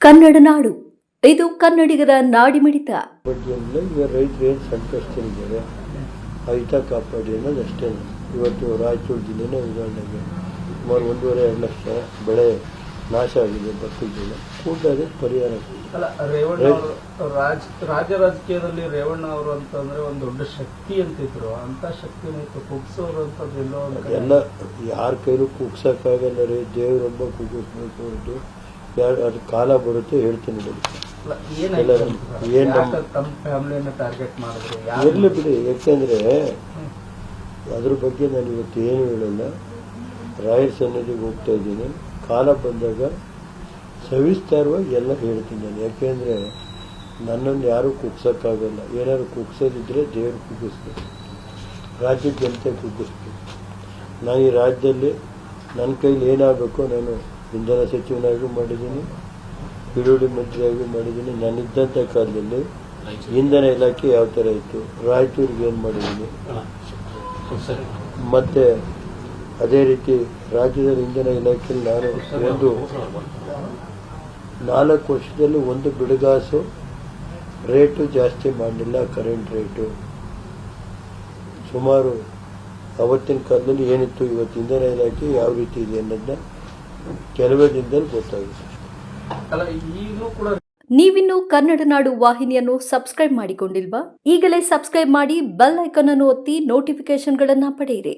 ಕನ್ನಡ ನಾಡು. ಇದು ಕನ್ನಡಿಗರ ನಾಡಿಮಿಡಿತ ಬಡ್ಡಿಯಲ್ಲ ಈಗ ರೈತರು ಏನು ಸಂಕಷ್ಟದಲ್ಲಿದ್ದಾರೆ ಆ ಹಿತ ಕಾಪಾಡಿ ಅನ್ನೋದು ಅಷ್ಟೇ ಇವತ್ತು ರಾಯಚೂರು ಜಿಲ್ಲೆನೇ ಉದಾಹರಣೆಗೆ ಸುಮಾರು ಒಂದೂವರೆ ಎರಡು ಲಕ್ಷ ಬೆಳೆ ನಾಶ ಆಗಿದೆ ಭತ್ತದ ಕೂಡ ಪರಿಹಾರ. ಅಲ್ಲ ರೇವಣ್ಣ ಅವರು ರಾಜ ರಾಜ್ಯ ರಾಜಕೀಯದಲ್ಲಿ ರೇವಣ್ಣ ಅವರು ಅಂತಂದ್ರೆ ಒಂದು ದೊಡ್ಡ ಶಕ್ತಿ ಅಂತಿದ್ರು. ಅಂತ ಶಕ್ತಿನ ಇತ್ತು ಕುಗ್ಸೋರು ಅಂತಂದ್ರೆ ಎಲ್ಲೋ ಯಾರ ಕೈಲೂ ಕುಗ್ಸಕ್ಕಾಗಲ್ಲ ರೀ. ದೇವರೊಬ್ಬ ಕುಗ್ಗಿಸ್ಬೇಕು ಹೊರತು ಯಾರು ಅದು ಕಾಲ ಬರುತ್ತೆ ಹೇಳ್ತೀನಿ ಇರಲಿ ಬಿಡಿ ಯಾಕೆಂದ್ರೆ ಅದ್ರ ಬಗ್ಗೆ ನಾನು ಇವತ್ತು ಏನು ಹೇಳಲ್ಲ. ರಾಯರ್ ಸನ್ನಿಧಿಗೆ ಹೋಗ್ತಾ ಇದ್ದೀನಿ. ಕಾಲ ಬಂದಾಗ ಸವಿಸ್ತಾರವಾಗಿ ಎಲ್ಲ ಹೇಳ್ತೀನಿ ನಾನು. ಯಾಕೆಂದ್ರೆ ನನ್ನನ್ನು ಯಾರೂ ಕುಗ್ಸೋಕ್ಕಾಗಲ್ಲ. ಏನಾದ್ರು ಕುಗ್ಸೋದಿದ್ರೆ ದೇವರು ಕುಗ್ಗಿಸ್ಬೇಕು. ರಾಜ್ಯದ ಜನತೆ ಕುಗ್ಗಿಸ್ಬೇಕು? ನಾನು ಈ ರಾಜ್ಯದಲ್ಲಿ ನನ್ನ ಕೈಲಿ ಏನಾಗಬೇಕು ನಾನು ಇಂಧನ ಸಚಿವನಾಗೂ ಮಾಡಿದ್ದೀನಿ ಬಿಡುಗಡೆ ಮಂತ್ರಿಯಾಗೂ ಮಾಡಿದ್ದೀನಿ. ನಾನಿದ್ದಂಥ ಕಾಲದಲ್ಲಿ ಇಂಧನ ಇಲಾಖೆ ಯಾವ ಥರ ಇತ್ತು? ರಾಯಚೂರಿಗೆ ಏನು ಮಾಡಿದ್ದೀನಿ? ಮತ್ತೆ ಅದೇ ರೀತಿ ರಾಜ್ಯದ ಇಂಧನ ಇಲಾಖೆಯಲ್ಲಿ ನಾನು ಒಂದು ನಾಲ್ಕು ವರ್ಷದಲ್ಲಿ ಒಂದು ಬಿಡುಗಾಸು ರೇಟು ಜಾಸ್ತಿ ಮಾಡಲಿಲ್ಲ ಕರೆಂಟ್ ರೇಟು. ಸುಮಾರು ಅವತ್ತಿನ ಕಾಲದಲ್ಲಿ ಏನಿತ್ತು? ಇವತ್ತು ಇಂಧನ ಇಲಾಖೆ ಯಾವ ರೀತಿ ಇದೆ ಅನ್ನೋದನ್ನ ಕೆಲವೇ ದಿನದಲ್ಲಿ ಗೊತ್ತಾಗುತ್ತೆ. ಅಲ್ಲ ಈಗಲೂ ಕೂಡ ನೀವಿನ್ನು ಕನ್ನಡ ನಾಡು ವಾಹಿನಿಯನ್ನು ಸಬ್ಸ್ಕ್ರೈಬ್ ಮಾಡಿಕೊಂಡಿಲ್ವಾ? ಈಗಲೇ ಸಬ್ಸ್ಕ್ರೈಬ್ ಮಾಡಿ ಬೆಲ್ ಐಕಾನ್ ಅನ್ನು ಒತ್ತಿ ನೋಟಿಫಿಕೇಶನ್ಗಳನ್ನು ಪಡೆಯಿರಿ.